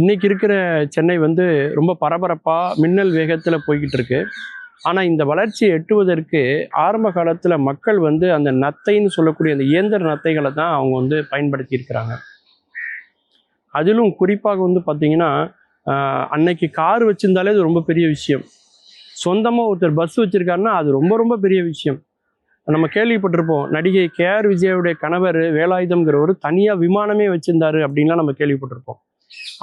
இன்றைக்கி இருக்கிற சென்னை வந்து ரொம்ப பரபரப்பாக மின்னல் வேகத்தில் போய்கிட்டு இருக்கு. ஆனால் இந்த வளர்ச்சியை எட்டுவதற்கு ஆரம்ப காலத்தில் மக்கள் வந்து அந்த நத்தைன்னு சொல்லக்கூடிய அந்த இயந்திர நத்தைகளை தான் அவங்க வந்து பயன்படுத்தி இருக்கிறாங்க. அதிலும் குறிப்பாக வந்து பார்த்தீங்கன்னா அன்னைக்கு கார் வச்சுருந்தாலே அது ரொம்ப பெரிய விஷயம். சொந்தமாக ஒருத்தர் பஸ் வச்சுருக்காருன்னா அது ரொம்ப ரொம்ப பெரிய விஷயம். நம்ம கேள்விப்பட்டிருப்போம் நடிகை கே ஆர் விஜயாவுடைய கணவர் வேலாயுதம்ங்கிறவர் தனியாக விமானமே வச்சிருந்தாரு அப்படின்லாம் நம்ம கேள்விப்பட்டிருப்போம்.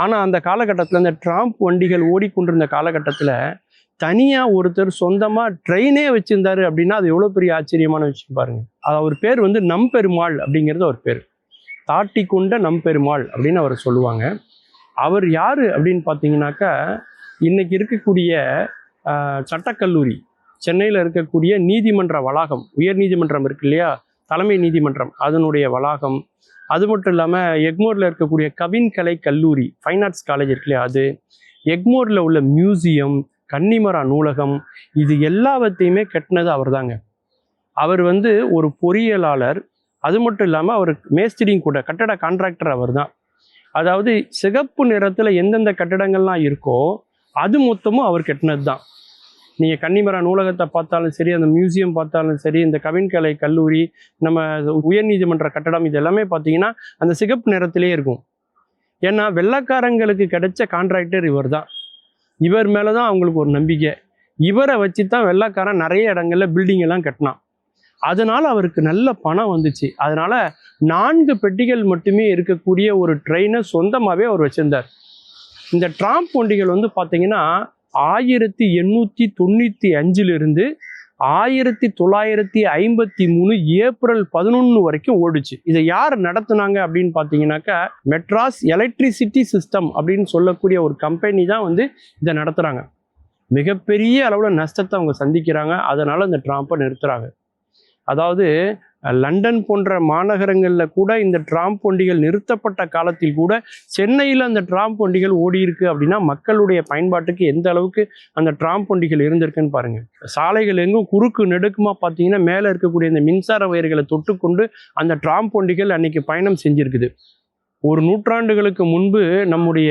ஆனால் அந்த காலகட்டத்தில் அந்த ட்ராம்ப் வண்டிகள் ஓடிக்கொண்டிருந்த காலகட்டத்தில் தனியாக ஒருத்தர் சொந்தமாக ட்ரெயினே வச்சுருந்தாரு அப்படின்னா அது எவ்வளோ பெரிய ஆச்சரியமான விஷயம் பாருங்க. அது அவர் பேர் வந்து நம்பெருமாள் அப்படிங்கிறது அவர் பேர். தாட்டி கொண்ட நம்பெருமாள் அப்படின்னு அவர் சொல்லுவாங்க. அவர் யார் அப்படின்னு பார்த்தீங்கன்னாக்கா இன்னைக்கு இருக்கக்கூடிய சட்டக்கல்லூரி சென்னையில் இருக்கக்கூடிய நீதிமன்ற வளாகம் உயர் நீதிமன்றம் இருக்கு இல்லையா? தலைமை நீதிமன்றம் அதனுடைய வளாகம் அது மட்டும் இல்லாமல் எக்மோரில் இருக்கக்கூடிய கவின் கலை கல்லூரி ஃபைன் ஆர்ட்ஸ் காலேஜ் இருக்கு இல்லையா அது? எக்மோரில் உள்ள மியூசியம் கன்னிமரா நூலகம் இது எல்லாவற்றையுமே கட்டினது அவர்தாங்க. அவர் வந்து ஒரு பொறியியலாளர். அது மட்டும் இல்லாமல் அவர் மேஸ்திரியும் கூட கட்டட கான்ட்ராக்டர் அவர் தான் அதாவது சிகப்பு நிறத்தில் எந்தெந்த கட்டடங்கள்லாம் இருக்கோ அது மொத்தமும் அவர் கட்டினது தான் நீங்கள் கன்னிமரா நூலகத்தை பார்த்தாலும் சரி அந்த மியூசியம் பார்த்தாலும் சரி இந்த கவின்கலை கல்லூரி நம்ம உயர்நீதிமன்ற கட்டடம் இது எல்லாமே பார்த்தீங்கன்னா அந்த சிகப்பு நிறத்திலே இருக்கும். ஏன்னா வெள்ளக்காரங்களுக்கு கிடைச்ச கான்ட்ராக்டர் இவர் தான் இவர் மேலே தான் அவங்களுக்கு ஒரு நம்பிக்கை. இவரை வச்சு தான் வெள்ளக்காரன் நிறைய இடங்களில் பில்டிங் எல்லாம் கட்டினான். அதனால் அவருக்கு நல்ல பணம் வந்துச்சு. அதனால் நான்கு பெட்டிகள் மட்டுமே இருக்கக்கூடிய ஒரு ட்ரெயினை சொந்தமாகவே அவர் வச்சுருந்தார். இந்த ட்ராம்ப் வண்டிகள் வந்து பார்த்தீங்கன்னா ஆயிரத்தி எண்ணூற்றி தொண்ணூற்றி அஞ்சிலிருந்து ஆயிரத்தி தொள்ளாயிரத்தி ஐம்பத்தி மூணு ஏப்ரல் பதினொன்று வரைக்கும் ஓடுச்சு. இதை யார் நடத்துனாங்க அப்படின்னு பார்த்தீங்கன்னாக்கா மெட்ராஸ் எலக்ட்ரிசிட்டி சிஸ்டம் அப்படின்னு சொல்லக்கூடிய ஒரு கம்பெனி தான் வந்து இதை நடத்துகிறாங்க மிகப்பெரிய அளவில் நஷ்டத்தை அவங்க சந்திக்கிறாங்க. அதனால் இந்த ட்ராம்பை நிறுத்துகிறாங்க அதாவது லண்டன் போன்ற மாநகரங்களில் கூட இந்த டிராம் வண்டிகள் நிறுத்தப்பட்ட காலத்தில் கூட சென்னையில் அந்த டிராம் வண்டிகள் ஓடி இருக்கு அப்படின்னா மக்களுடைய பயன்பாட்டுக்கு எந்த அளவுக்கு அந்த டிராம் வண்டிகள் இருந்திருக்குன்னு பாருங்க. சாலைகள் எங்கும் குறுக்கு நெடுக்குமா பார்த்தீங்கன்னா மேலே இருக்கக்கூடிய இந்த மின்சார வயர்களை தொட்டுக்கொண்டு அந்த டிராம் வண்டிகள் அன்னைக்கு பயணம் செஞ்சிருக்குது. ஒரு நூற்றாண்டுகளுக்கு முன்பு நம்முடைய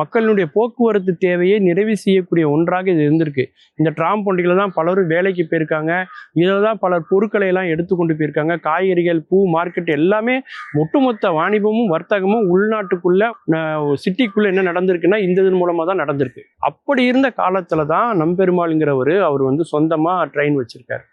மக்களுடைய போக்குவரத்து தேவையை நிறைவு செய்யக்கூடிய ஒன்றாக இது இருந்திருக்கு. இந்த ட்ராம் வண்டிகளை தான் பலரும் வேலைக்கு போயிருக்காங்க. இதில் தான் பலர் பொருட்களை எல்லாம் எடுத்துக்கொண்டு போயிருக்காங்க. காய்கறிகள் பூ மார்க்கெட் எல்லாமே ஒட்டுமொத்த வாணிபமும் வர்த்தகமும் உள்நாட்டுக்குள்ள சிட்டிக்குள்ளே என்ன நடந்திருக்குன்னா இந்த இதன் மூலமாக தான் நடந்திருக்கு. அப்படி இருந்த காலத்தில் தான் நம்பெருமாளுங்கிறவர் அவர் வந்து சொந்தமாக ட்ரெயின் வச்சிருக்காரு.